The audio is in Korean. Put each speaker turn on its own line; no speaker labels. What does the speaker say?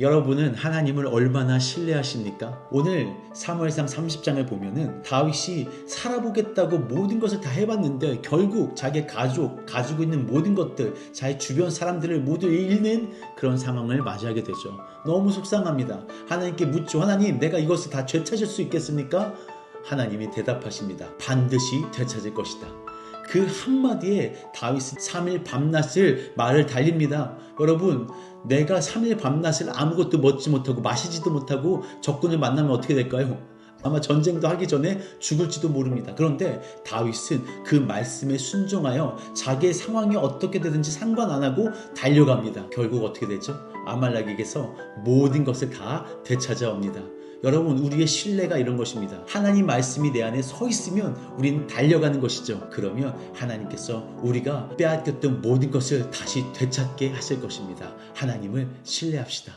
여러분은 하나님을 얼마나 신뢰하십니까? 오늘 사무엘상 30장을 보면은 다윗이 살아보겠다고 모든 것을 다 해봤는데 결국 자기 가족, 가지고 있는 모든 것들, 자기 주변 사람들을 모두 잃는 그런 상황을 맞이하게 되죠. 너무 속상합니다. 하나님께 묻죠. 하나님, 내가 이것을 다 되찾을 수 있겠습니까? 하나님이 대답하십니다. 반드시 되찾을 것이다. 그 한마디에 다윗은 3일 밤낮을 말을 달립니다. 여러분, 내가 3일 밤낮을 아무것도 먹지 못하고 마시지도 못하고 적군을 만나면 어떻게 될까요? 아마 전쟁도 하기 전에 죽을지도 모릅니다. 그런데 다윗은 그 말씀에 순종하여 자기의 상황이 어떻게 되든지 상관 안 하고 달려갑니다. 결국 어떻게 되죠? 아말렉에게서 모든 것을 다 되찾아옵니다. 여러분 우리의 신뢰가 이런 것입니다. 하나님 말씀이 내 안에 서 있으면 우리는 달려가는 것이죠. 그러면 하나님께서 우리가 빼앗겼던 모든 것을 다시 되찾게 하실 것입니다. 하나님을 신뢰합시다.